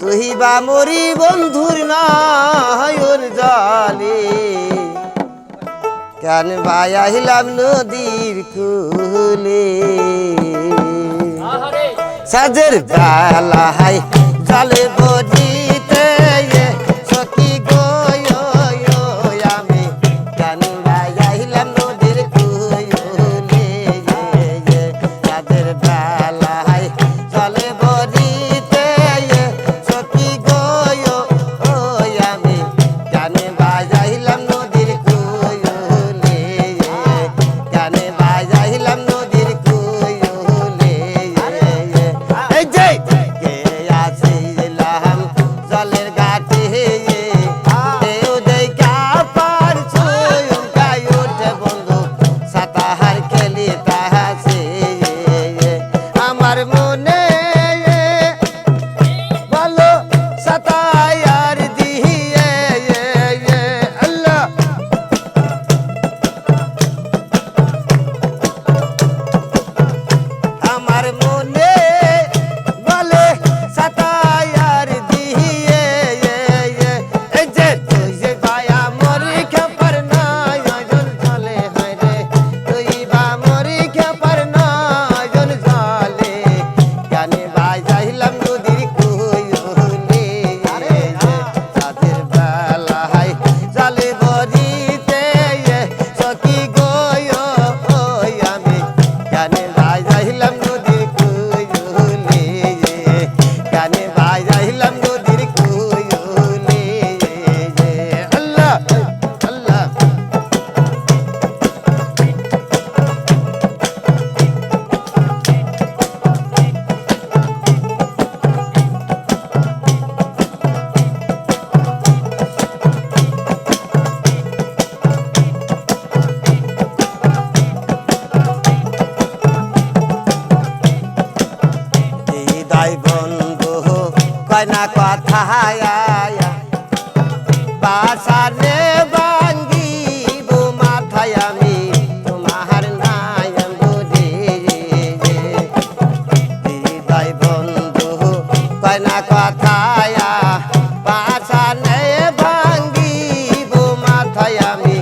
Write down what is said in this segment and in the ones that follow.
দহিবা মরি বন্ধুর নয়ন জলে। কেন ভাই আহিলাম নদীর কুলে? সাজের বেলা হাই জলে ya হৃদয় বন্ধু, কয় না কথা আয়া বাসারে বাঙ্গিব মাথায় আমি, তোমার নায়ন বুঝি হৃদয় বন্ধু, কয় না কথা আয়া। বাসারে মাথায় আমি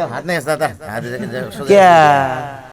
हात नाही असतात क्या